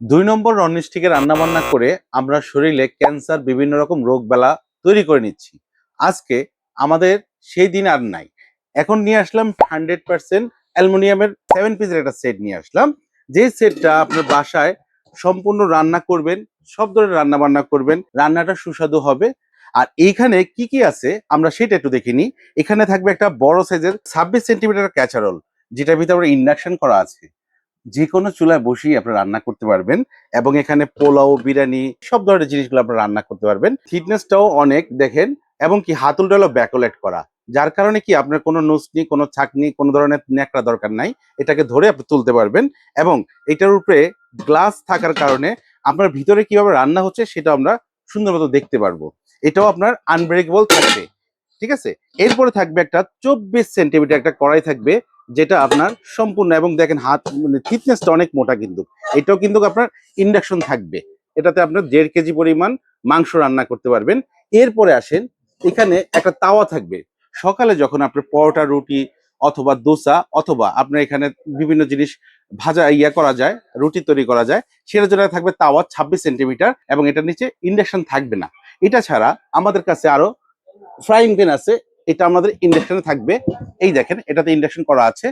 দুই নম্বর ননস্টিকে রান্না বান্না করে আমরা শরীরে ক্যান্সার, বিভিন্ন রকম রোগ বেলা তৈরি করে নিচ্ছি। আজকে আমাদের সেই দিন আর নাই। এখন নিয়ে আসলাম হান্ড্রেড পার্সেন্ট অ্যালুমিনিয়ামের সেভেন পিসের একটা সেট নিয়ে আসলাম। যে সেটটা আপনার বাসায় সম্পূর্ণ রান্না করবেন, সব ধরনের রান্না বান্না করবেন, রান্নাটা সুস্বাদু হবে। আর এইখানে কি কি আছে আমরা সেটা একটু দেখে নিই। এখানে থাকবে একটা বড় সাইজের ছাব্বিশ সেন্টিমিটার ক্যাচারল যেটার ভিতরে ইন্ডাকশন করা আছে। যে কোনো চুলায় বসেই আপনি রান্না করতে পারবেন এবং এখানে পোলাও, বিরিয়ানি সব ধরনের জিনিসগুলো আপনি রান্না করতে পারবেন। ফিটনেসটাও অনেক, দেখেন, এবং কি হাতুলটা হলো ব্যাকলেট করা। যার কারণে কি আপনার কোনো নুসনি কোনো ছাকনি কোনো ধরনের ন্যাকড়া দরকার নাই। এটাকে ধরে আপনি তুলতে পারবেন এবং এটার উপরে গ্লাস থাকার কারণে আপনার ভিতরে কীভাবে রান্না হচ্ছে সেটা আমরা সুন্দর মতো দেখতে পারব। এটাও আপনার আনব্রেকেবল থাকবে, ঠিক আছে? এরপরে থাকবে একটা চব্বিশ সেন্টিমিটার একটা কড়াই থাকবে যেটা আপনার সম্পূর্ণ এবং দেখেন হাত মানে থিকনেসটা অনেক মোটা কিন্তু। এটাও কিন্তু আপনার ইন্ডাকশন থাকবে। এটাতে আপনার দেড় কেজি পরিমাণ মাংস রান্না করতে পারবেন। এরপরে আসেন, এখানে একটা তাওয়া থাকবে। সকালে যখন আপনার পরোটা, রুটি অথবা দোসা অথবা আপনার এখানে বিভিন্ন জিনিস ভাজা ইয়া করা যায়, রুটি তৈরি করা যায়, সেটার জন্য থাকবে তাওয়া ছাব্বিশ সেন্টিমিটার এবং এটার নিচে ইন্ডাকশন থাকবে না। এটা ছাড়া আমাদের কাছে আরও ফ্রাইং প্যান আছে এটা আমাদের ইন্ডাকশনে থাকবে। এই দেখেন, এটাতে ইন্ডাকশন করা আছে।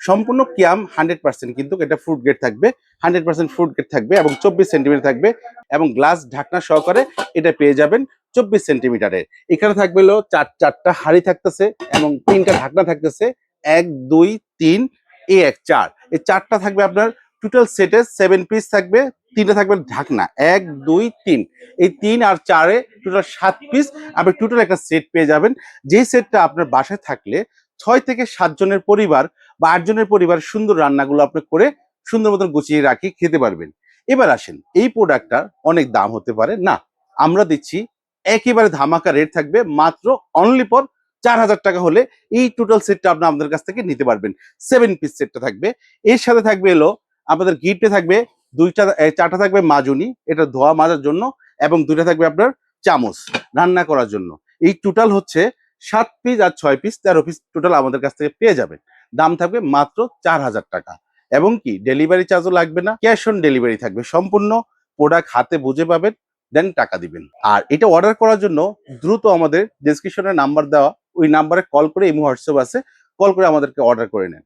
সম্পূর্ণ কিয়াম হান্ড্রেড পার্সেন্ট কিন্তু এটা ফ্রুট গেট থাকবে। হান্ড্রেড পার্সেন্ট ফ্রুট গেট থাকবে এবং চব্বিশ সেন্টিমিটার থাকবে এবং গ্লাস ঢাকনা সহকারে এটা পেয়ে যাবেন চব্বিশ সেন্টিমিটারের এখানে থাকবে হলো চার, চারটা হাড়ি থাকতেছে এবং তিনটা ঢাকনা থাকতেছে। এক, দুই, তিন, এ এক, চার। এই চারটা থাকবে আপনার টোটাল সেটে সেভেন পিস থাকবে, তিনটা থাকবে ঢাকনা, এক, দুই, তিন। এই তিন আর চারে টোটাল সাত পিস আপনি টোটাল একটা সেট পেয়ে যাবেন। যে সেটটা আপনার বাসায় থাকলে, ছয় থেকে সাত জনের পরিবার বা আট জনের পরিবার সুন্দর রান্নাগুলো আপনি করে সুন্দর মতন গুছিয়ে রাখি খেতে পারবেন। এবার আসেন, এই প্রোডাক্টটার অনেক দাম হতে পারে। না, আমরা দিচ্ছি একেবারে ধামাকা রেট থাকবে, মাত্র অনলি পর চার হাজার টাকা হলে এই টোটাল সেটটা আপনি আমাদের কাছ থেকে নিতে পারবেন। সেভেন পিস সেটটা থাকবে। এর সাথে থাকবে এলো আমাদের গিফটে থাকবে দুইটা চারটা থাকবে মাজুনি, এটা ধোয়া মাজার জন্য, এবং দুইটা থাকবে আপনার চামচ রান্না করার জন্য। এই টোটাল হচ্ছে সাত পিস আর ছয় পিস তেরো পিস টোটাল আমাদের কাছ থেকে পেয়ে যাবেন। দাম থাকবে মাত্র চার হাজার টাকা। এবং কি ডেলিভারি চার্জও লাগবে না ক্যাশ অন ডেলিভারি থাকবে। সম্পূর্ণ প্রোডাক্ট হাতে বুঝে পাবেন দেন টাকা দিবেন। আর এটা অর্ডার করার জন্য দ্রুত আমাদের ডিসক্রিপশনে নাম্বার দেওয়া, ওই নাম্বারে কল করে এই হোয়াটসঅ্যাপ আছে কল করে আমাদেরকে অর্ডার করে নেন।